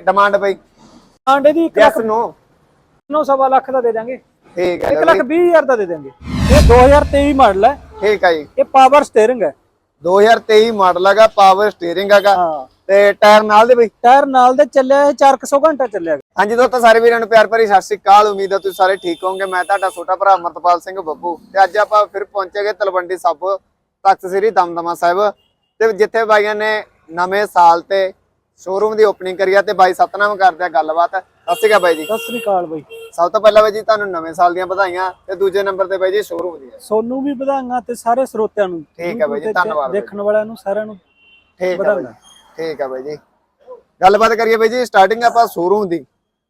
Demand ਬਈ। ਆਂਡੇ ਦੀ 1 yes lakh ਨੋ ਨੌ ਸਵਾ ਲੱਖ ਦਾ ਦੇ ਦਾਂਗੇ ਠੀਕ ਹੈ 1 ਲਓ ਲੱਖ ਬਈ, 20 ਹਜ਼ਾਰ ਦਾ ਦੇ ਦਾਂਗੇ ਇਹ 2023 ਮਾਡਲ ਹੈ। ਠੀਕ ਹੈ ਜੀ। ਇਹ ਪਾਵਰ ਸਟੀਅਰਿੰਗ ਹੈ। 2023 ਮਾਡਲ ਹੈਗਾ ਪਾਵਰ ਸਟੀਅਰਿੰਗ ਹੈਗਾ। ਤੇ ਟਾਇਰ ਨਾਲ ਦੇ ਬਈ? ਟਾਇਰ ਨਾਲ ਦੇ ਚੱਲਿਆ ਇਹ 400 ਘੰਟਾ ਚੱਲਿਆ ਹਾਂਜੀ ਦੋਸਤੋ ਸਾਰੇ ਵੀਰਾਂ ਨੂੰ ਪਿਆਰ ਭਰੀ ਸਤਿ ਸ੍ਰੀ ਅਕਾਲ। ਉਮੀਦ ਹੈ ਤੁਸੀਂ ਸਾਰੇ ਠੀਕ ਹੋਵੋਗੇ। ਮੈਂ ਤੁਹਾਡਾ ਛੋਟਾ ਭਰਾ ਅਮਰਤਪਾਲ ਸਿੰਘ ਬੱਬੂ। ਤੇ ਅੱਜ ਆਪਾਂ ਫਿਰ ਪਹੁੰਚੇ ਗਏ ਤਲਵੰਡੀ ਸਾਬੋ ਤਖਤ ਸ੍ਰੀ ਦਮਦਮਾ ਸਾਹਿਬ। ਤੇ ਜਿੱਥੇ ਬਾਈਆਂ ਨੇ ਨਵੇਂ ਸਾਲ ਤੇ ਸ਼ੋਰੂਮ ਦੀ ਓਪਨਿੰਗ ਕਰੀ ਆ ਤੇ ਬਾਈ ਸਤਨਾਮ ਕਰਦੇ ਆ ਗੱਲਬਾਤ। ਸਤਿ ਸ਼੍ਰੀ ਅਕਾਲ ਬਾਈ ਜੀ। ਸਤਿ ਸ੍ਰੀ ਅਕਾਲ ਬਾਈ। ਸਭ ਤੋਂ ਪਹਿਲਾਂ ਬਾਈ ਜੀ ਤੁਹਾਨੂੰ ਨਵੇਂ ਸਾਲ ਦੀਆਂ ਵਧਾਈਆਂ ਤੇ ਦੂਜੇ ਨੰਬਰ ਤੇ ਬਾਈ ਜੀ ਸ਼ੋਰੂਮ ਦੀਆਂ। ਸੋਨੂੰ ਵੀ ਵਧਾਈਆਂ ਤੇ ਸਾਰੇ ਸਰੋਤਿਆਂ ਨੂੰ। ਠੀਕ ਹੈ ਬਾਈ ਜੀ, ਧੰਨਵਾਦ ਬਾਈ। ਦੇਖਣ ਵਾਲਿਆਂ ਨੂੰ ਸਾਰਿਆਂ ਨੂੰ ਠੀਕ ਹੈ ਬਾਈ ਵਧਾਈਆਂ। ਠੀਕ ਹੈ ਬਾਈ ਜੀ। ਗੱਲਬਾਤ ਕਰੀਏ ਬਾਈ ਜੀ ਸਟਾਰਟਿੰਗ ਆਪਾਂ ਸ਼ੋਰੂਮ ਦੀ।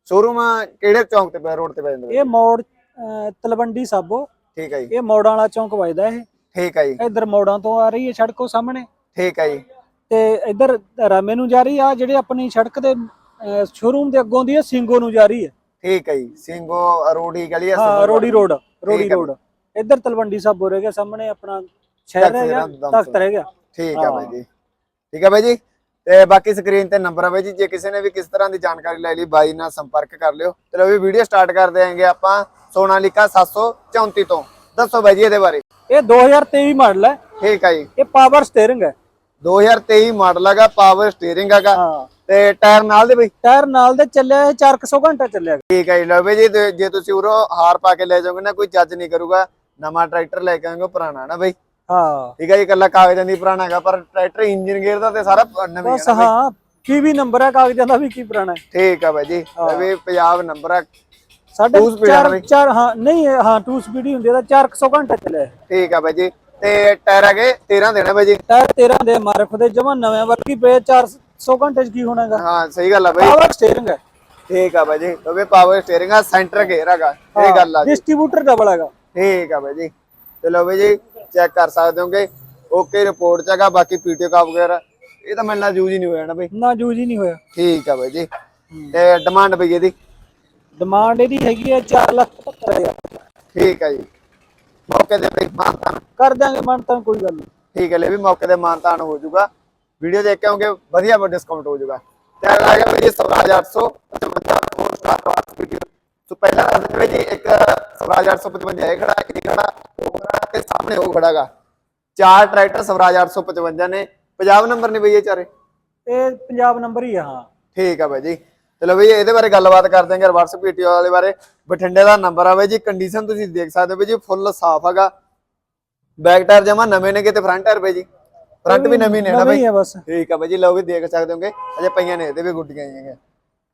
ਸ਼ੋਰੂਮ ਕਿਹੜੇ ਚੌਂਕ ਤੇ ਪੈ ਰੋਡ ਤੇ ਪੈ ਜਾਂਦਾ ਬਾਈ? ਇਹ ਮੋੜ ਅਹ, ਤਲਵੰਡੀ ਸਾਬੋ। ਠੀਕ ਹੈ ਜੀ। ਇਹ ਮੋੜਾਂ ਵਾਲਾ ਚੌਂਕ ਵੱਜਦਾ ਇਹ। ਠੀਕ ਹੈ ਜੀ। ਇਧਰ ਮੋੜਾਂ ਤੋਂ ਆ ਰਹੀ ਹੈ ਸੜਕੋ ਸਾਹਮਣੇ। ਠੀਕ ਹੈ ਜੀ। ਤੇ ਇਧਰ ਰਾਮੇ ਨੂੰ ਜਾ ਰਹੀ ਆ ਜਿਹੜੀ ਆਪਣੀ ਸੜਕ ਦੇ ਸ਼ੋਰੂਮ ਦੇ ਅੱਗੋਂ ਦੀ ਹੈ ਸਿੰਗੋ ਨੂੰ ਜਾ ਰਹੀ ਹੈ ਠੀਕ ਹੈ ਜੀ ਸਿੰਘੋ ਰੋੜੀ ਗਲੀ ਹੈ ਹਾਂ ਰੋੜੀ ਰੋਡ ਰੋੜੀ ਹੈ ਰੋਡ। ਇਧਰ ਤਲਵੰਡੀ ਸਾਬੋ ਰਹਿ ਗਿਆ ਸਾਹਮਣੇ ਆਪਣਾ ਸ਼ਹਿਰ ਰਹਿ ਗਿਆ ਤਖਤ ਰਹਿ ਗਿਆ। ਠੀਕ ਹੈ ਹਾਂ। ਬਾਈ ਜੀ। ਠੀਕ ਹੈ ਬਾਈ ਜੀ। ਤੇ ਬਾਕੀ ਸਕਰੀਨ ਤੇ ਨੰਬਰ ਹੈ ਬਾਈ ਜੀ ਜੇ ਕਿਸੇ ਨੇ ਵੀ ਕਿਸ ਤਰ੍ਹਾਂ ਦੀ ਜਾਣਕਾਰੀ ਲੈ ਲਈ ਬਾਈ ਨਾਲ ਸੰਪਰਕ ਕਰ ਲਿਓ। ਚਲੋ ਵੀ ਵੀਡੀਓ ਸਟਾਰਟ ਕਰਦੇ ਆਂਗੇ ਆਪਾਂ ਸੋਨਾਲੀਕਾ 734 ਤੋਂ। ਦੱਸੋ ਬਾਈ ਜੀ ਇਹਦੇ ਬਾਰੇ। ਇਹ 2023 ਮਾਡਲ ਹੈ। ਠੀਕ ਹੈ ਜੀ। ਇਹ ਪਾਵਰ ਸਟੀਅਰਿੰਗ ਹੈ। 2023 ਮਾਡਲ ਹੈਗਾ ਪਾਵਰ ਸਟੀਅਰਿੰਗ ਹੈਗਾ ਹਾਂ। ਤੇ ਟਾਇਰ ਨਾਲ ਦੇ ਬਈ? ਟਾਇਰ ਨਾਲ ਦੇ ਚੱਲਿਆ ਇਹ 400 ਘੰਟਾ ਚੱਲਿਆ ਠੀਕ ਹੈ ਜੀ ਲਓ ਬਈ ਜੀ ਤੁਸੀਂ ਉਰੋਂ ਹਾਰ ਪਾ ਕੇ ਲੈ ਜਾਓਗੇ ਨਾ ਕੋਈ ਜੱਜ ਨਹੀਂ ਕਰੂਗਾ। ਨਵਾਂ ਟਰੈਕਟਰ ਲੈ ਕੇ ਆਉਂਗੇ ਪੁਰਾਣਾ ਨਾ ਬਈ? ਹਾਂ। ਠੀਕ ਹੈ ਜੀ ਇਕੱਲਾ ਕਾਗਜ਼ਾਂ ਦੀ ਪੁਰਾਣਾ ਹੈਗਾ ਪਰ ਟਰੈਕਟਰ ਇੰਜਨ ਗੇਅਰ ਦਾ ਤੇ ਸਾਰਾ ਨਵੀਂ ਬਸ ਹੈ ਬਈ। ਹਾਂ ਕੀ ਵੀ ਨੰਬਰ ਹੈ ਕਾਗਜ਼ਾਂ ਦਾ ਵੀ ਕੀ ਪੁਰਾਣਾ ਹੈ। ਠੀਕ ਹੈ ਬਾਈ ਜੀ ਵੀ ਪੰਜਾਬ ਨੰਬਰ ਹੈ। ਸਾਡੇ Two speed ਆ ਚਾਰ ਬਈ। ਚਾਰ ਹਾਂ ਨਹੀਂ ਹਾਂ 2 ਸਪੀਡ ਹੀ ਹੁੰਦੀ ਹੈ ਤਾਂ 400 ਘੰਟਾ ਚੱਲਿਆ। ਠੀਕ ਹੈ ਬਾਈ ਜੀ ਤੇ ਟਾਇਰ ਹੈਗੇ 13 ਦੇਣਾ ਬਾਈ ਜੀ। ਟਾਇਰ 13 ਦੇ ਮਾਰਫ ਦੇ ਜਮਾ ਨਵੇਂ ਵਰਗੀ ਪਏ 400 ਘੰਟੇ ਚ ਕੀ ਹੋਣਾਗਾ? ਹਾਂ ਸਹੀ ਗੱਲ ਹੈ ਬਾਈ। ਪਾਵਰ ਸਟੀਅਰਿੰਗ ਹੈ। ਠੀਕ ਹੈ ਬਾਈ ਜੀ ਵੀ ਪਾਵਰ ਸਟੀਅਰਿੰਗ ਆ ਸੈਂਟਰ ਗੇਅਰ ਹੈਗਾ ਇਹ ਗੱਲ ਆ ਡਿਸਟ੍ਰੀਬਿਊਟਰ ਡਬਲ ਹੈਗਾ। ਠੀਕ ਹੈ ਬਾਈ ਜੀ। ਚਲੋ ਬਾਈ ਜੀ ਚੈੱਕ ਕਰ ਸਕਦੇ ਹੋਗੇ। ਓਕੇ ਰਿਪੋਰਟ ਚ ਹੈਗਾ ਬਾਕੀ ਪੀਟੀਓ ਕਾਪ ਵਗੈਰਾ ਇਹ ਤਾਂ ਮੇਰੇ ਨਾਲ ਯੂਜ਼ ਹੀ ਨਹੀਂ ਹੋਇਆ ਨਾ ਬਾਈ। ਨਾ ਯੂਜ਼ ਹੀ ਨਹੀਂ ਹੋਇਆ। ਠੀਕ ਹੈ ਬਾਈ ਜੀ। ਤੇ ਡਿਮਾਂਡ ਬਈ ਇਹਦੀ? ਡਿਮਾਂਡ ਇਹਦੀ ਹੈਗੀ ਹੈ 4 ਲੱਖ 75000 ਠੀਕ ਹੈ ਜੀ। ਮੌਕੇ ਦੇ ਬਈ ਮਾਨਤਾਨ। ਕਰ ਦਾਂਗੇ ਮਨ ਤਾਂ ਕੋਈ ਗੱਲ ਨਹੀਂ। ਠੀਕ ਹੈ ਲੈ ਵੀ ਮੌਕੇ ਦੇ ਮਾਨਤਾਨ ਹੋ ਜਾਊਗਾ। ਵੀਡੀਓ ਦੇਖ ਕੇ ਆਉਂਗੇ ਵਧੀਆ ਡਿਸਕਾਊਂਟ ਹੋ ਜਾਊਗਾ। ਤੇ ਆ ਗਿਆ ਬਈ ਜੀ 16855 ਫੋਰ ਸਟਾਰ ਵਾਟ ਵੀਡੀਓ ਸੋ ਪਹਿਲਾਂ ਦਿੰਦੇ ਜੀ ਇੱਕ 16855 ਇਹ ਖੜਾ ਇਹ ਖੜਾ ਉਹ ਖੜਾ ਤੇ ਸਾਹਮਣੇ ਉਹ ਖੜਾਗਾ। ਚਾਰ ਟਰੈਕਟਰ 16855 ਨੇ। ਪੰਜਾਬ ਨੰਬਰ ਨੇ ਬਈ ਇਹ ਚਾਰੇ? ਇਹ ਪੰਜਾਬ ਨੰਬਰ ਹੀ ਆ ਹਾਂ। ਠੀਕ ਆ ਬਾਈ ਜੀ। ਚਲੋ ਬਈ ਇਹਦੇ ਬਾਰੇ ਗੱਲਬਾਤ ਕਰਦੇ ਹਾਂ ਰਿਵਰਸ ਪੀਟੀਓ ਵਾਲੇ ਬਾਰੇ। ਬਠਿੰਡੇ ਦਾ ਨੰਬਰ ਆ ਬਾਈ ਜੀ ਕੰਡੀਸ਼ਨ ਤੁਸੀਂ ਦੇਖ ਸਕਦੇ ਹੋ ਬਈ ਜੀ ਫੁੱਲ ਸਾਫ਼ ਹੈਗਾ। ਬੈਕ ਟਾਇਰ ਜਮਾ ਨਵੇਂ ਨੇ ਤੇ ਫਰੰਟ ਟਾਇਰ ਬਾਈ ਜੀ। ਫਰੰਟ ਵੀ ਨਵੀਂ ਨੇ ਨਾ ਬਾਈ? ਠੀਕ ਆ ਬਾਈ ਜੀ ਲਓ ਵੀ ਦੇਖ ਸਕਦੇ ਹੋਗੇ ਅਜੇ ਪਈਆਂ ਨੇ ਇਹਦੇ ਵੀ ਗੁੱਡੀਆਂ ਹੈਗੀਆਂ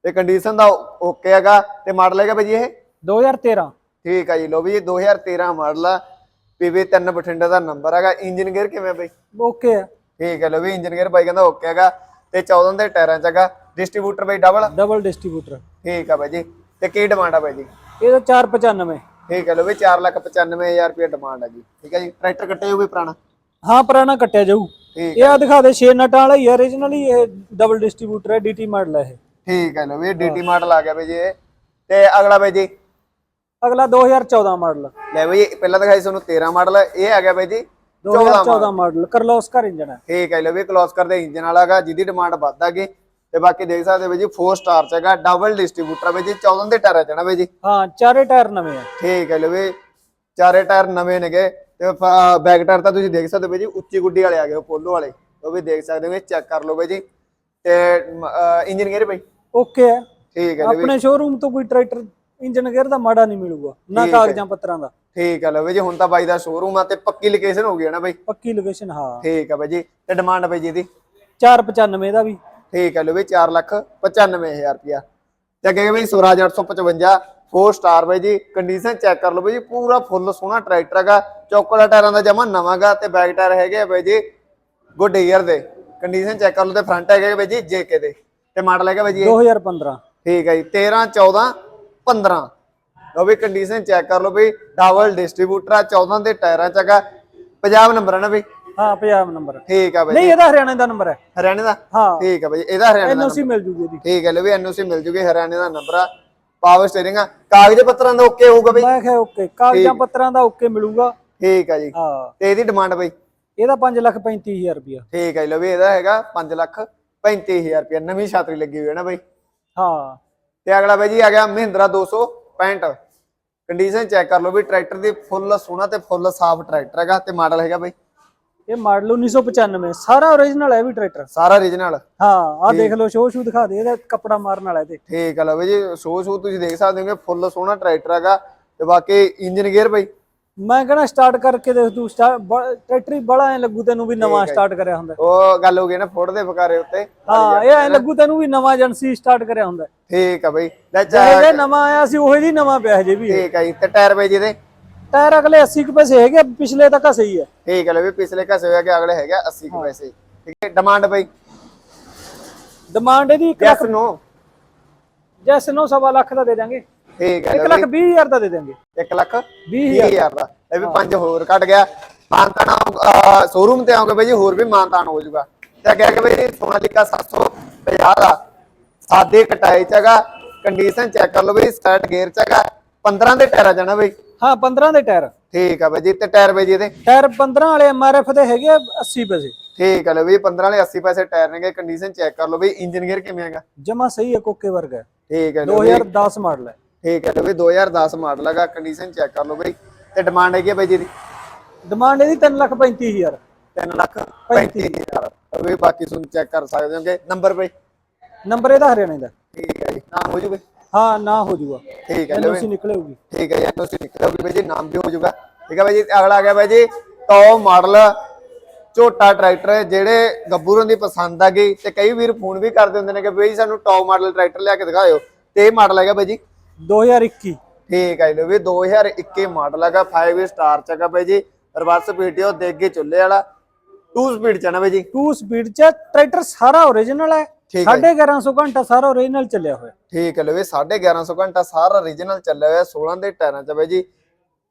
ਤੇ ਕੰਡੀਸ਼ਨ ਦਾ ਓਕੇ ਹੈਗਾ ਤੇ ਮਾਡਲ ਹੈਗਾ ਬਾਈ ਜੀ ਇਹ? 2013 ਠੀਕ ਆ ਜੀ ਲਓ ਵੀ ਜੀ 2013 ਮਾਡਲ ਆ। ਪੀਵੀ 3 ਬਠਿੰਡੇ ਦਾ ਨੰਬਰ ਹੈਗਾ। ਇੰਜਨ ਗੇਅਰ ਕਿਵੇਂ ਬਾਈ? ਓਕੇ ਹੈ ਠੀਕ ਹੈ ਲਓ ਵੀ ਇੰਜਨ ਗੇਅਰ ਬਾਈ ਕਹਿੰਦਾ ਓਕੇ ਹੈਗਾ। ਤੇ 14 ਦੇ ਟਾਇਰਾਂ ਚ ਹੈਗਾ। ਡਿਸਟ੍ਰੀਬਿਊਟਰ ਬਾਈ ਡਬਲ ਡਬਲ ਡਿਸਟ੍ਰੀਬਿਊਟਰ ਠੀਕ ਆ ਬਾਈ ਜੀ। ਤੇ ਕੀ ਡਿਮਾਂਡ ਆ ਬਾਈ ਜੀ? ਇਹਦਾ 495 ਠੀਕ ਹੈ ਲੋ ਵੀ 495000 ਰੁਪਏ ਡਿਮਾਂਡ ਹੈਗੀ ਠੀਕ ਹੈ ਜੀ? ਟਰੈਕਟਰ ਕੱਟੇ ਹੋਏ ਪੁਰਾਣਾ? ਹਾਂ ਪੁਰਾਣਾ ਕੱਟਿਆ ਜਾਊ। ਇਹ ਆ ਦਿਖਾ ਦੇ 6 ਨਟਾਂ ਵਾਲਾ ਹੀ ਹੈ originally ਇਹ ਡਬਲ ਡਿਸਟ੍ਰੀਬਿਊਟਰ ਹੈ ਡੀਟੀ ਮਾਡਲ ਹੈ ਇਹ। ਠੀਕ ਹੈ ਲੋ ਵੀ ਡੀਟੀ ਮਾਡਲ ਆ ਗਿਆ ਬਾਈ ਜੀ ਤੇ ਅਗਲਾ ਬਾਈ ਜੀ? ਅਗਲਾ 2014 ਮਾਡਲ ਲੈ ਬਾਈ ਜੀ, ਪਹਿਲਾਂ ਦਿਖਾਈ ਤੁਹਾਨੂੰ 13 ਮਾਡਲ ਇਹ ਆ ਗਿਆ ਬਾਈ ਜੀ 14 2014 ਮਾਡਲ ਕਰਲੋਸਕਰ ਇੰਜਨ ਹੈ ਠੀਕ ਹੈ ਲੋ ਵੀ ਕਲੋਸ ਕਰਦੇ ਇੰਜਨ ਵਾਲਾ ਹੈਗਾ ਜਿਹਦੀ ਡਿਮਾਂਡ ਵੱਧ ਹੈਗੀ ਤੇ ਬਾਕੀ ਦੇਖ ਸਕਦੇ ਹੋ ਬਾਈ ਜੀ 4 ਸਟਾਰ ਚ ਹੈਗਾ ਡਬਲ ਡਿਸਟ੍ਰੀਬਿਊਟਰ ਬਾਈ ਜੀ 14 ਦੇ ਟਾਇਰਾਂ ਚ ਨਾ ਬਾਈ ਜੀ? ਹਾਂ ਚਾਰੇ ਟਾਇਰ ਨਵੇਂ ਆ। ਠੀਕ ਹੈ ਲੋ ਵੀ ਚਾਰੇ ਟਾਇਰ ਨਵੇਂ ਨੇਗੇ। ਤੇ ਬੈਕ ਟਾਇਰ ਤਾਂ ਤੁਸੀਂ ਦੇਖ ਸਕਦੇ ਹੋ ਬਾਈ ਜੀ ਉੱਚੀ ਗੁੱਡੀ ਵਾਲੇ ਆ ਗਏ ਉਹ ਪੋਲੋ ਵਾਲੇ। ਉਹ ਵੀ ਦੇਖ ਸਕਦੇ ਹੋ ਚੈੱਕ ਕਰ ਲਓ ਬਾਈ ਜੀ। ਤੇ ਇੰਜਨ ਗੇਅਰ ਬਾਈ? ਓਕੇ ਹੈ। ਠੀਕ ਹੈ ਆਪਣੇ ਸ਼ੋਰੂਮ ਤੋਂ ਕੋਈ ਟਰੈਕਟਰ ਇੰਜਨ ਗੇਅਰ ਦਾ ਮਾੜਾ ਨਹੀਂ ਮਿਲੂਗਾ ਨਾ ਹੈ। ਕਾਗਜ਼ਾਂ ਪੱਤਰਾਂ ਦਾ। ਠੀਕ ਹੈ ਲੋ ਬਾਈ ਜੀ ਹੁਣ ਤਾਂ ਬਾਈ ਦਾ ਸ਼ੋਰੂਮ ਆ ਤੇ ਪੱਕੀ ਲੋਕੇਸ਼ਨ ਹੋ ਗਈ ਹੈ ਨਾ ਬਾਈ? ਪੱਕੀ ਲੋਕੇਸ਼ਨ ਹਾਂ। ਠੀਕ ਹੈ ਬਾਈ ਜੀ ਤੇ ਡਿਮਾਂਡ ਬਾਈ ਜੀ ਇਹਦੀ? 495 ਦਾ ਵੀ। ਠੀਕ ਹੈ ਲੋ ਵੀ 4 ਲੱਖ 95000 ਰੁਪਿਆ ਤੇ ਅੱਗੇ ਬਾਈ ਸਵਰਾਜ 855 4 ਸਟਾਰ ਬਾਈ ਜੀ ਕੰਡੀਸ਼ਨ ਚੈੱਕ ਕਰ ਲਓ ਬਾਈ ਜੀ ਪੂਰਾ ਫੁੱਲ ਸੋਹਣਾ ਟਰੈਕਟਰ ਹੈਗਾ। ਚੌਕੜਾ ਟਾਇਰਾਂ ਦਾ ਜਮਾ ਨਵਾਂਗਾ ਤੇ ਬੈਕ ਟਾਇਰ ਹੈਗੇ ਬਾਈ ਜੀ ਗੁੱਡ ਈਅਰ ਦੇ। ਕੰਡੀਸ਼ਨ ਚੈੱਕ ਕਰ ਲਓ ਤੇ ਫਰੰਟ ਹੈਗੇ ਬਾਈ ਜੀ ਜੇਕੇ ਦੇ। ਤੇ ਮਾਡਲ ਹੈਗਾ ਬਾਈ ਜੀ ਇਹ? 2015 ਠੀਕ ਹੈ ਜੀ 13 14 15 ਲਓ ਵੀ ਕੰਡੀਸ਼ਨ ਚੈੱਕ ਕਰ ਲਓ ਬਈ ਡਬਲ ਡਿਸਟ੍ਰੀਬਿਊਟਰ ਆ 14 ਦੇ ਟਾਇਰਾਂ ਚ ਹੈਗਾ। ਪੰਜਾਬ ਨੰਬਰ ਹੈ ਨਾ ਬਈ? ਹਾਂ ਪੰਜਾਬ ਨੰਬਰ ਠੀਕ ਆ ਬਈ ਨਹੀਂ ਇਹਦਾ ਹਰਿਆਣਾ ਦਾ ਨੰਬਰ ਹੈ। ਹਰਿਆਣੇ ਦਾ? ਹਾਂ। ਠੀਕ ਆ ਬਈ ਇਹਦਾ ਹਰਿਆਣੇ ਦਾ ਐਨਓਸੀ ਮਿਲ ਜੂਗੀ ਇਹਦੀ। ਠੀਕ ਹੈ ਲਓ ਵੀ ਐਨਓਸੀ ਮਿਲ ਜੂਗੀ ਹਰਿਆਣੇ ਦਾ ਨੰਬਰ ਆ। ਪਾਵਰ ਸਟੀਅਰਿੰਗ ਆ। ਕਾਗਜ਼ ਪੱਤਰਾਂ ਦਾ ਓਕੇ ਹੋਊਗਾ ਬਈ। ਮੈਂ ਕਿਹਾ ਓਕੇ ਕਾਗਜ਼ਾਂ ਪੱਤਰਾਂ ਦਾ ਓਕੇ ਮਿਲੂਗਾ। ਠੀਕ ਆ ਜੀ। ਹਾਂ। ਤੇ ਇਹਦੀ ਡਿਮਾਂਡ ਬਈ? ਇਹਦਾ 5 ਲੱਖ 35000 ਰੁਪਇਆ। ਠੀਕ ਹੈ ਲਓ ਵੀ ਇਹਦਾ ਹੈਗਾ 5 ਲੱਖ 35000 ਰੁਪਏ ਨਵੀਂ ਛਾਤਰੀ ਲੱਗੀ ਹੋਈ ਹੈ ਨਾ ਬਈ। ਹਾਂ। ਤੇ ਅਗਲਾ ਬਾਈ ਜੀ ਆ ਗਿਆ ਮਹਿੰਦਰਾ 265 ਕੰਡੀਸ਼ਨ ਚੈੱਕ ਕਰ ਲਓ ਵੀ ਟਰੈਕਟਰ ਦੀ ਫੁੱਲ ਸੋਹਣਾ ਤੇ ਫੁੱਲ ਸਾਫ਼ ਟਰੈਕਟਰ ਹੈਗਾ ਤੇ ਮਾਡਲ ਹੈਗਾ ਬਾਈ। ਇਹ ਮਾਡਲ 1995 ਸਾਰਾ ਓਰੀਜਨਲ ਹੈ ਵੀ ਟਰੈਕਟਰ ਸਾਰਾ ਓਰੀਜਨਲ ਹਾਂ ਆਹ ਦੇਖ ਲਓ ਸ਼ੋਅ ਸ਼ੂ ਦਿਖਾ ਦੇ ਇਹਦਾ ਕੱਪੜਾ ਮਾਰਨ ਵਾਲਾ ਇਹਦੇ। ਠੀਕ ਆ ਲਓ ਜੀ ਸ਼ੋ ਸ਼ੋ ਤੁਸੀਂ ਦੇਖ ਸਕਦੇ ਹੋਗੇ ਫੁੱਲ ਸੋਹਣਾ ਟਰੈਕਟਰ ਹੈਗਾ। ਤੇ ਬਾਕੀ ਇੰਜਨ ਗੇਅਰ ਬਾਈ? ਮੈਂ ਕਹਿੰਦਾ ਸਟਾਰਟ ਕਰਕੇ ਦੇਖ ਤੂੰ ਟਰੈਕਟਰ ਹੀ ਬੜਾ ਐ ਲੱਗੂ ਤੈਨੂੰ ਵੀ ਨਵਾਂ ਸਟਾਰਟ ਕਰਿਆ ਹੁੰਦਾ। ਉਹ ਗੱਲ ਹੋ ਗਈ ਨਾ ਫੋੜ ਦੇ ਬਕਾਰੇ ਉੱਤੇ। ਹਾਂ ਇਹ ਐ ਲੱਗੂ ਤੈਨੂੰ ਵੀ ਨਵਾਂ ਏਜੰਸੀ ਸਟਾਰਟ ਕਰਿਆ ਹੁੰਦਾ। ਠੀਕ ਆ ਬਾਈ। ਲੈ ਜੇ ਨਵਾਂ ਆਇਆ ਸੀ ਉਹੀ ਜੀ ਨਵਾਂ ਪਿਆ ਜੇ ਵੀ ਠੀਕ ਆ ਜੀ ਤੇ ਟਾਇਰ ਬਾਈ ਜੀ ਦੇ ਟਾਇਰ ਅਗਲੇ 80 ਕੁ ਪੈਸੇ ਹੈਗੇ ਪਿਛਲੇ ਤੱਕ ਸਹੀ ਹੈ ਠੀਕ ਹੈ ਲਓ ਵੀ ਪਿਛਲੇ ਘਸੇ ਹੋਇਆ ਕਿ ਅਗਲੇ ਹੈਗਾ 80 ਕੁ ਪੈਸੇ। ਠੀਕ ਹੈ ਡਿਮਾਂਡ ਬਾਈ। ਡਿਮਾਂਡ ਇਹਦੀ 1 ਲੱਖ ਯੈਸ ਨੋ ਜੈਸ ਨੂੰ ਸਵਾ ਲੱਖ ਦਾ ਦੇ ਦਾਂਗੇ ਠੀਕ ਹੈ 1 ਲੱਖ 20 ਹਜ਼ਾਰ ਦਾ ਦੇ ਦਾਂਗੇ 1 ਲੱਖ 20 ਹਜ਼ਾਰ। 20000 ਦਾ। ਇਹ ਵੀ ਪੰਜ ਹੋਰ ਕੱਟ ਗਿਆ। ਮਾਨਤਾਨ ਸ਼ੋਰੂਮ ਤੇ ਆਉਂਗੇ ਬਾਈ ਜੀ ਹੋਰ ਵੀ ਮਾਨਤਾਨ ਹੋ ਜਾਊਗਾ ਤੇ ਅੱਗੇ ਅੱਗੇ ਬਾਈ ਸੋਨਾਲੀਕਾ 750 ਦਾ। ਸਾਦੇ ਕਟਾਈ ਚ ਹੈਗਾ ਕੰਡੀਸ਼ਨ ਚੈੱਕ ਕਰ ਲਓ ਬਈ ਸਟਾਰਟ ਗੇਅਰ ਚ ਹੈਗਾ। 15 ਦੇ ਟਾਇਰ ਜਾਣਾ ਬਈ। ਹਾਂ 15 ਦੇ ਟਾਇਰ। ਠੀਕ ਆ ਬਾਈ ਜੀ ਤੇ ਟਾਇਰ ਬਾਈ ਜੀ ਇਹਦੇ? ਟਾਇਰ 15 ਵਾਲੇ ਐਮਆਰਐਫ ਦੇ ਹੈਗੇ ਆ 80 ਪੈਸੇ। ਠੀਕ ਆ ਲਓ ਵੀ 15 ਵਾਲੇ 80 ਪੈਸੇ ਟਾਇਰ ਨੇਗੇ ਕੰਡੀਸ਼ਨ ਚੈੱਕ ਕਰ ਲਓ ਬਈ ਇੰਜਨ ਗੇਅਰ ਕਿਵੇਂ ਹੈਗਾ। ਜਮਾ ਸਹੀ ਹੈ ਕੋਕੇ ਵਰਗਾ ਠੀਕ ਹੈ ਲਓ ਵੀ। 2010 ਮਾਡਲ ਹੈ। ਠੀਕ ਹੈ ਲਓ ਵੀ 2010 ਮਾਡਲ ਹੈਗਾ ਕੰਡੀਸ਼ਨ ਚੈੱਕ ਕਰ ਲਓ ਬਈ। ਤੇ ਡਿਮਾਂਡ ਹੈਗੀ ਬਾਈ ਜੀ ਦੀ ਡਿਮਾਂਡ ਇਹਦੀ 3 ਲੱਖ 35 ਹਜ਼ਾਰ। 3 ਲੱਖ 35000 ਵੀ ਬਾਕੀ ਸੁਣ ਚੈੱਕ ਕਰ ਸਕਦੇ ਹੋਗੇ। ਨੰਬਰ ਬਈ। ਨੰਬਰ ਇਹਦਾ ਹਰਿਆਣੇ ਦਾ। ਠੀਕ ਹੈ ਜੀ। ਨਾਮ ਹੋ ਜੂਗੇ ਹਾਂ ਨਾ ਹੋ ਜੂਗਾ ਠੀਕ ਹੈ ਲਓ ਐਨਓਸੀ ਨਿਕਲੇਗੀ। ਠੀਕ ਹੈ ਜੀ ਤੁਸੀਂ ਨਿਕਲੋਗੇ। ਬਾਈ ਜੀ ਨਾਮ ਵੀ ਹੋ ਜਾਊਗਾ। ਠੀਕ ਹੈ ਬਾਈ ਜੀ ਅਗਲਾ ਆ ਗਿਆ ਬਾਈ ਜੀ ਟੌਪ ਮਾਡਲ ਝੋਟਾ ਟਰੈਕਟਰ ਜਿਹੜੇ ਗੱਭਰੂਆਂ ਦੀ ਪਸੰਦ ਆ ਗਈ। ਤੇ ਕਈ ਵੀਰ ਫੋਨ ਵੀ ਕਰਦੇ ਹੁੰਦੇ ਨੇ ਕਿ ਬਾਈ ਸਾਨੂੰ ਟੌਪ ਮਾਡਲ ਟਰੈਕਟਰ ਲਿਆ ਕੇ ਦਿਖਾਇਓ। ਤੇ ਇਹ ਮਾਡਲ ਹੈਗਾ ਬਾਈ ਜੀ। 2021 ਠੀਕ ਹੈ ਲੋ ਵੀ 2021 ਮਾਡਲ ਹੈਗਾ 5 ਸਟਾਰ ਚ ਹੈਗਾ ਬਾਈ ਜੀ। ਰਿਵਰਸ ਪੀਟੀਓ ਦੇ ਅੱਗੇ ਚੁੱਲੇ ਵਾਲਾ। 2 ਸਪੀਡ ਚ ਹੈ ਨਾ ਬਾਈ ਜੀ। 2 ਸਪੀਡ ਚ ਟਰੈਕਟਰ ਸਾਰਾ ਓਰੀਜਨਲ ਹੈ। ਠੀਕ ਹੈ 1150 ਘੰਟਾ ਸਾਰਾ ਓਰੀਜਨਲ ਚੱਲਿਆ ਹੋਇਆ। ਠੀਕ ਹੈ ਲੋ ਵੀ 1150 ਘੰਟਾ ਸਾਰਾ origignal ਚੱਲਿਆ ਹੋਇਆ 16 ਦੇ ਟਾਇਰਾਂ ਚ ਬਾਈ ਜੀ।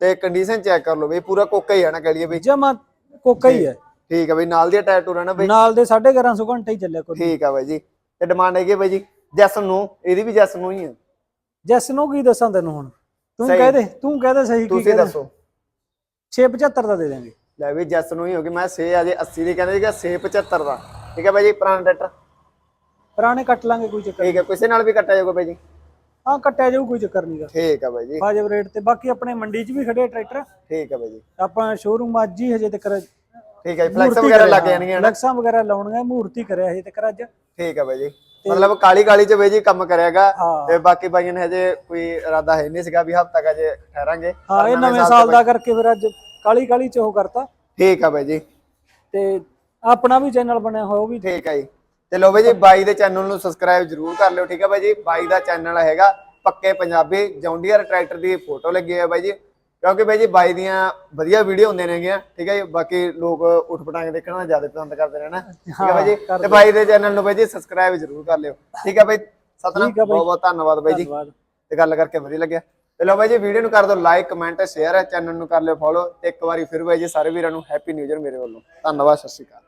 ਤੇ ਕੰਡੀਸ਼ਨ ਚੈੱਕ ਕਰ ਲਓ ਵੀ ਪੂਰਾ ਕੋਕਾ ਹੀ ਹੈ ਨਾ ਕਹ ਲਈਏ ਵੀ ਜਮਾ ਕੋਕਾ ਹੀ ਹੈ। ਠੀਕ ਹੈ ਬਈ ਨਾਲ ਦੀ ਟਾਇਰ ਟੂਰ ਹੈ ਨਾ ਬਈ। ਨਾਲ ਦੇ 1150 ਘੰਟਾ ਹੀ ਚੱਲਿਆ ਕੋਈ। ਠੀਕ ਆ ਬਾਈ ਜੀ। ਤੇ ਡਿਮਾਂਡ ਹੈਗੀ ਬਾਈ ਜੀ ਜੈਸ ਨੂੰ ਇਹਦੀ ਵੀ ਜੈਸ ਨੂੰ ਹੀ ਹੈ ਜੈਸ ਨੂੰ ਕੀ ਦੱਸਾਂ ਤੈਨੂੰ ਹੁਣ? ਤੂੰ। ਕਹਿ ਦੇ ਤੂੰ ਕਹਿ ਦੇ ਸਹੀ ਕੀ ਤੁਸੀਂ ਦੱਸੋ। 675 ਦਾ ਦੇ ਦਾਂਗੇ ਲੈ ਵੀ ਜੈਸ ਨੂੰ ਹੀ ਹੋ ਗਈ ਮੈਂ 6 ਅਜੇ 80 ਦੀ ਕਹਿੰਦੇ ਸੀਗਾ 675 ਦਾ। ਠੀਕ ਹੈ ਬਾਈ ਜੀ ਪੁਰਾਣਾ ਟਰੈਕਟਰ। ਪੁਰਾਣੇ ਕੱਟ ਲਾਂਗੇ ਕੋਈ ਚੱਕਰ ਠੀਕ ਹੈ ਕਿਸੇ ਨਾਲ ਵੀ ਕੱਟਿਆ ਜਾਊਗਾ ਬਾਈ ਜੀ? ਹਾਂ ਕੱਟਿਆ ਜਾਊ ਕੋਈ ਚੱਕਰ ਨਹੀਂਗਾ ਠੀਕ ਆ ਬਾਈ ਜੀ। ਵਾਜਬ ਰੇਟ ਤੇ ਬਾਕੀ ਆਪਣੇ ਮੰਡੀ 'ਚ ਵੀ ਖੜੇ ਆ ਟਰੈਕਟਰ। ਠੀਕ ਆ ਬਾਈ ਜੀ। ਆਪਾਂ ਸ਼ੋਰੂਮ ਅੱਜ ਹੀ ਹਜੇ ਤੱਕ ਠੀਕ ਹੈ ਫਲੈਕਸ ਵਗੈਰਾ ਲੱਗ ਜਾਣਗੀਆਂ ਨਾ ਫਲੈਕਸਾਂ ਵਗੈਰਾ ਲਾਉਣੀਆਂ ਮੂਰਤੀ ਕਰਿਆ ਹਜੇ ਤੱਕ ਅੱਜ। ਠੀਕ ਆ ਬਾਈ ਜੀ। ਮਤਲਬ ਕਾਲੀ ਕਾਲੀ ਚ ਬਾਈ ਜੀ ਕੰਮ ਕਰਿਆਗਾ। ਹਾਂ। ਤੇ ਬਾਕੀ ਬਾਈਆਂ ਨੇ ਹਜੇ ਕੋਈ ਇਰਾਦਾ ਹੈ ਨਹੀਂ ਸੀਗਾ ਵੀ ਹਫਤਾ ਕਾ ਜੇ ਠਹਿਰਾਂਗੇ। ਹਾਂ ਇਹ ਨਵੇਂ ਸਾਲ ਦਾ ਕਰਕੇ ਫਿਰ ਅੱਜ ਕਾਲੀ ਕਾਲੀ ਚ ਉਹ ਕਰਤਾ। ਠੀਕ ਆ ਬਾਈ ਜੀ। ਤੇ ਆਪਣਾ ਵੀ ਚੈਨਲ ਬਣਿਆ ਹੋਇਆ ਉਹ ਵੀ ਠੀਕ ਹੈ ਜੀ। ਤੇ ਲੋ ਬਾਈ ਜੀ ਬਾਈ ਦੇ ਚੈਨਲ ਨੂੰ ਸਬਸਕ੍ਰਾਈਬ ਜਰੂਰ ਕਰ ਲਿਓ ਠੀਕ ਹੈ ਬਾਈ ਜੀ? ਬਾਈ ਦਾ ਚੈਨਲ ਹੈਗਾ ਪੱਕੇ ਪੰਜਾਬੀ ਜੌਂਡੀਅਰ ਟਰੈਕਟਰ ਦੀ ਫੋਟੋ ਲੱਗੀ ਹੈ ਬਾਈ ਜੀ। ਕਿਉਂਕਿ ਬਾਈ ਜੀ ਬਾਈ ਦੀਆਂ ਵਧੀਆ ਵੀਡੀਓ ਹੁੰਦੇ ਨੇਗੀਆਂ ਠੀਕ ਹੈ ਜੀ? ਬਾਕੀ ਲੋਕ ਉਠ ਪਟਾਂਗ ਦੇਖਣਾ ਜ਼ਿਆਦਾ ਪਸੰਦ ਕਰਦੇ ਨੇ ਨਾ ਠੀਕ ਹੈ ਬਾਈ ਜੀ? ਤੇ ਬਾਈ ਦੇ ਚੈਨਲ ਨੂੰ ਬਾਈ ਜੀ ਸਬਸਕ੍ਰਾਈਬ ਜਰੂਰ ਕਰ ਲਿਓ ਠੀਕ ਹੈ ਬਾਈ? ਸਤਨਾਮ ਹੈ। ਬਹੁਤ ਬਹੁਤ ਧੰਨਵਾਦ ਬਾਈ ਜੀ। ਤੇ ਗੱਲ ਕਰਕੇ ਵਧੀਆ ਲੱਗਿਆ। ਤੇ ਲੋ ਬਾਈ ਜੀ ਵੀਡੀਓ ਨੂੰ ਕਰ ਦਿਓ ਲਾਈਕ ਕਮੈਂਟ ਸ਼ੇਅਰ ਚੈਨਲ ਨੂੰ ਕਰ ਲਿਓ ਫੋਲੋ ਤੇ ਇੱਕ ਵਾਰੀ ਫਿਰ ਬਾਈ ਜੀ ਸਾਰੇ ਵੀਰਾਂ ਨੂੰ ਹੈਪੀ ਨਿਊ ਇਅਰ ਮੇਰੇ ਵੱਲੋਂ। ਧੰਨਵਾਦ ਸਤਿ ਸ਼੍ਰੀ ਅਕਾਲ।